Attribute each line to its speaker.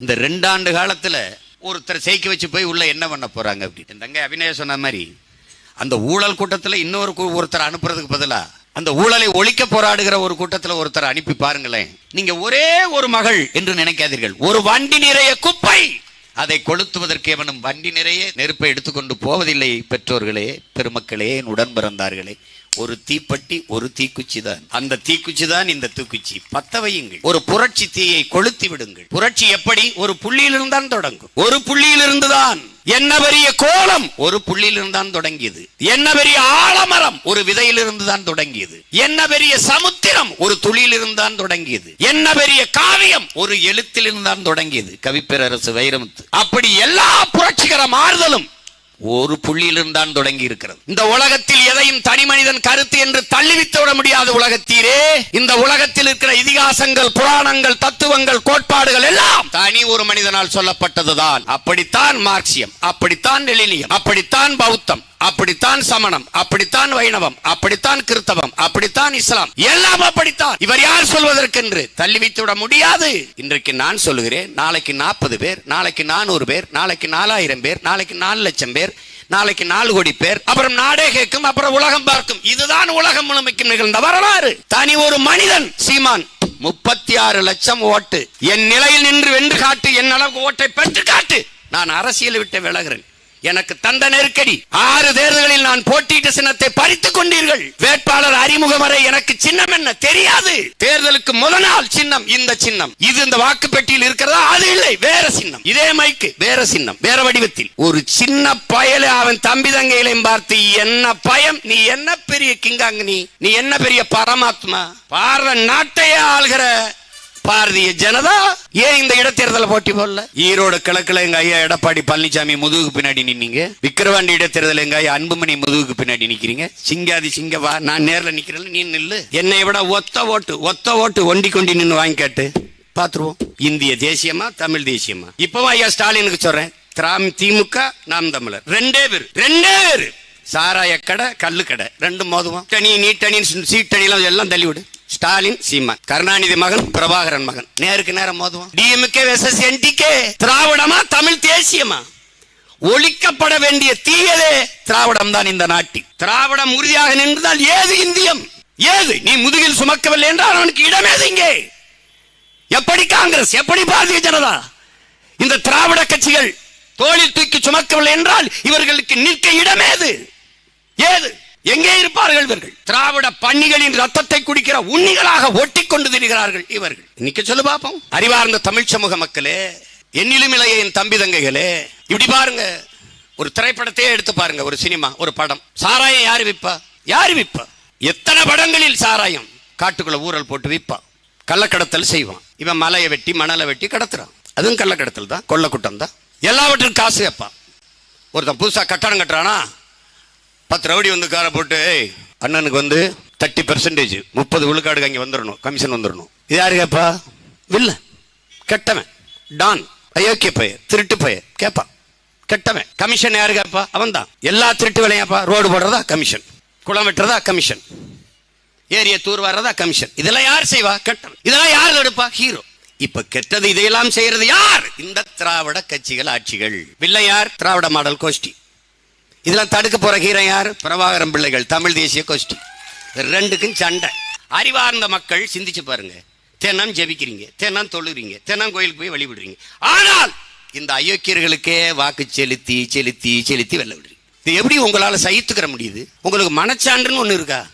Speaker 1: இந்த ரெண்டாண்டு காலத்தில் ஒருத்தர் ஜெயிக்க வச்சு போய் உள்ள என்ன பண்ண போறாங்க அப்படின்னு தங்க அபிநய சொன்ன மாதிரி அந்த ஊழல் கூட்டத்தில் இன்னொரு ஒருத்தர் அனுப்புறதுக்கு பதிலா அந்த ஊழலை ஒழிக்க போராடுகிற ஒரு கூட்டத்தில் ஒருத்தர் அனுப்பி பாருங்களேன். நீங்க ஒரே ஒரு மகள் என்று நினைக்காதீர்கள். ஒரு வண்டி நிறைய குப்பை! அதை கொளுத்துவதற்கு எவனும் வண்டி நிறைய நெருப்பை எடுத்துக்கொண்டு போவதில்லை பெற்றோர்களே பெருமக்களே என் உடன் பிறந்தார்களே ஒரு தீப்பட்டி ஒரு தீக்குச்சி தான். அந்த தீக்குச்சி தான் இந்த தூக்குச்சி. பத்த வையுங்கள். ஒரு புரட்சி தீயை கொளுத்தி விடுங்கள். புரட்சி எப்படி? ஒரு புள்ளியிலிருந்து தான் தொடங்கும். ஒரு புள்ளியிலிருந்து தான் என்ன பெரிய கோலம்? ஒரு புள்ளியிலிருந்து தான் தொடங்கியது. என்ன பெரிய ஆலமரம்? ஒரு விதையிலிருந்து தான் தொடங்கியது. என்ன பெரிய சமுத்திரம்? ஒரு துளியிலிருந்து தான் தொடங்கியது. என்ன பெரிய காவியம்? ஒரு எழுத்திலிருந்து தான் தொடங்கியது. கவிப்பேரரசு வைரமுத்து. அப்படி எல்லா புரட்சிகர மாறுதலும் ஒரு புள்ளியிலிருந்தான் தொடங்கி இருக்கிறது. இந்த உலகத்தில் எதையும் தனி மனிதன் கருத்து என்று தள்ளிவித்து விட முடியாத உலகத்தீரே இந்த உலகத்தில் இருக்கிற இதிகாசங்கள் புராணங்கள் தத்துவங்கள் கோட்பாடுகள் எல்லாம் தனி ஒரு மனிதனால் சொல்லப்பட்டதுதான். அப்படித்தான் மார்க்சியம் அப்படித்தான் லெனினியம் அப்படித்தான் பௌத்தம் அப்படித்தான் சமணம் அப்படித்தான் வைணவம் அப்படித்தான் கிறிஸ்தவம் அப்படித்தான் இஸ்லாம். எல்லாம் அப்படித்தான். இவர் யார் சொல்வதற்கென்று தள்ளி விட முடியாது. இன்றைக்கு நான் சொல்லுகிறேன் நாளைக்கு நாற்பது பேர் நாளைக்கு நானூறு பேர் நாளைக்கு நாலாயிரம் பேர் நாளைக்கு நாலு லட்சம் பேர் நாளைக்கு நாலு கோடி பேர் அப்புறம் நாடே கேட்கும் அப்புறம் உலகம் பார்க்கும். இதுதான் உலகம் முழுமைக்கும் நிகழ்ந்த வரலாறு. தனி ஒரு மனிதன் சீமான் முப்பத்தி ஆறு லட்சம் ஓட்டு. என் நிலையில் நின்று வென்று காட்டு என் அளவுக்கு ஓட்டை பெற்று காட்டு. நான் அரசியல் விட்டு விலகிறேன். எனக்கு தந்த நெருக்கடி. ஆறு தேர்தல்களில் நான் போட்டியிட்ட சின்னத்தை பறித்துக் கொண்டீர்கள். வேட்பாளர் அறிமுகம் வரை எனக்கு சின்னம் என்ன தெரியாது. தேர்தலுக்கு முதல் நாள் சின்னம் இந்த சின்னம். இது இந்த வாக்கு பெட்டியில் இருக்கிறதா? அது இல்லை. வேற சின்னம். இதே மைக்கு வேற சின்னம். வேற வடிவத்தில். ஒரு சின்ன பயல அவன் தம்பி தங்கையிலையும் பார்த்து என்ன பயம்? நீ என்ன பெரிய கிங்காங்க நீ நீ என்ன பெரிய பரமாத்மா? பாரத நாட்டையே ஆள்கிற பாரதிய ஜனதா ஏன் இந்த இடைத்தேர்தல போட்டி போடல? ஈரோடு கிழக்குல எங்க ஐயா எடப்பாடி பழனிசாமி முதுகுக்கு பின்னாடி நின்னீங்க. விக்கிரவாண்டி இடைத்தேர்தல் எங்க ஐயா அன்புமணி முதுகுக்கு பின்னாடி நிக்கிறீங்க. சிங்காதி சிங்கவா நான் நேர்ல நிக்கிறேன் நீ நில்லு. என்னை விட ஒத்த ஓட்டு ஒத்த ஓட்டு ஒண்டி கொண்டி நின்னு வாங்கி கேட்டு. பாத்துருவோம். இந்திய தேசியமா தமிழ் தேசியமா? இப்பவும் ஐயா ஸ்டாலினுக்கு சொல்றேன். திராம் திமுக நாம் தமிழர். ரெண்டே பேர் ரெண்டே பேர். சாராய கடை கல்லு கடை ரெண்டும் மோதுவோம். டனி நீட்டணி சீட்டணிலாம் எல்லாம் தள்ளிவிடு. ஸ்டாலின் சீமான். கருணாநிதி மகன் பிரபாகரன் மகன். நேருக்கு நேரம் மோதுவோம். டிஎம்கே என்டிகே திராவிடமா தமிழ் தேசியமா? ஒழிக்கப்பட வேண்டிய தீயதே திராவிடம் தான் இந்த நாட்டில். திராவிடம் உறுதியாக நின்றால் ஏது இந்தியம்? ஏது? நீ முதுகில் சுமக்கவில்லை என்றால் அவனுக்கு இடமேது இங்கே. எப்படி காங்கிரஸ்? எப்படி பாரதிய ஜனதா? இந்த திராவிட கட்சிகள் தோளில் தூக்கி சுமக்கவில்லை என்றால் இவர்களுக்கு நிற்க இடமேது? ஏது? எங்கே இருப்பார்கள் இவர்கள்? திராவிட பன்னிகளின் ரத்தத்தை குடிக்கிற உண்ணிகளாக ஒட்டி கொண்டு திரிகிறார்கள் இவர்கள். இன்னைக்கு சொல்லு பார்ப்போம் அறிவார்ந்த தமிழ் சமூக மக்களே என்னிலும் இளைய என் தம்பி தங்கைகளே இப்படி பாருங்க. ஒரு திரைப்படத்தையே எடுத்து பாருங்க ஒரு சினிமா ஒரு படம். சாராயம் யாரு விற்பா? யாரு விற்பா? எத்தனை படங்களில் சாராயம்? காட்டுக்குள்ள ஊரல் போட்டு விற்பா. கள்ளக்கடத்தல் செய்வான். இவன் மலையை வெட்டி மணலை வெட்டி கடத்துறான். அதுவும் கள்ளக்கடத்தல் தான் கொள்ளக்கூட்டம் தான். எல்லாவற்றுக்கும் காசு வைப்பான். ஒருத்தன் புதுசா கட்டடம் கட்டுறானா? பத்து ரவுடி வந்து காரை போட்டு அண்ணனுக்கு வந்து தேர்ட்டி பெர்சன்டேஜ் முப்பது விழுக்காடு அங்கே வந்துடணும் கமிஷன் வந்துடணும் இது யாரு கேப்பா வில்ல கெட்டவன். டான். அயோக்கிய பையன். திருட்டு பையன். கேட்பான் கெட்டவன். கமிஷன் யாரு கேப்பா அவன் தான் எல்லா திருட்டு வேலையாப்பா. ரோடு போடுறதா? கமிஷன். குளம் வெட்டுறதா? கமிஷன். ஏரிய தூர் வர்றதா? கமிஷன். இதெல்லாம் யார் செய்வா? கெட்டவன். இதெல்லாம் யார் எடுப்பா? ஹீரோ. இப்ப கெட்டது இதையெல்லாம் செய்யறது யார்? இந்த திராவிட கட்சிகள் ஆட்சிகள். வில்லை யார்? திராவிட மாடல் கோஷ்டி. இதெல்லாம் தடுக்க போற ஹீரன் யார்? பிரபாகரம் பிள்ளைகள் தமிழ் தேசிய கோஷ்டி. ரெண்டுக்கும் சண்டை. அறிவார்ந்த மக்கள் சிந்திச்சு பாருங்க. தினம் ஜெபிக்கிறீங்க தினம் தொழுகிறீங்க தினம் கோயிலுக்கு போய் வழிபடுறீங்க. ஆனால் இந்த அயோக்கியர்களுக்கே வாக்கு செலுத்தி செலுத்தி செலுத்தி வெள்ள விடுறீங்க. இது எப்படி உங்களால சகித்துக்கிற முடியுது? உங்களுக்கு மனச்சான்றுன்னு ஒண்ணு இருக்கா?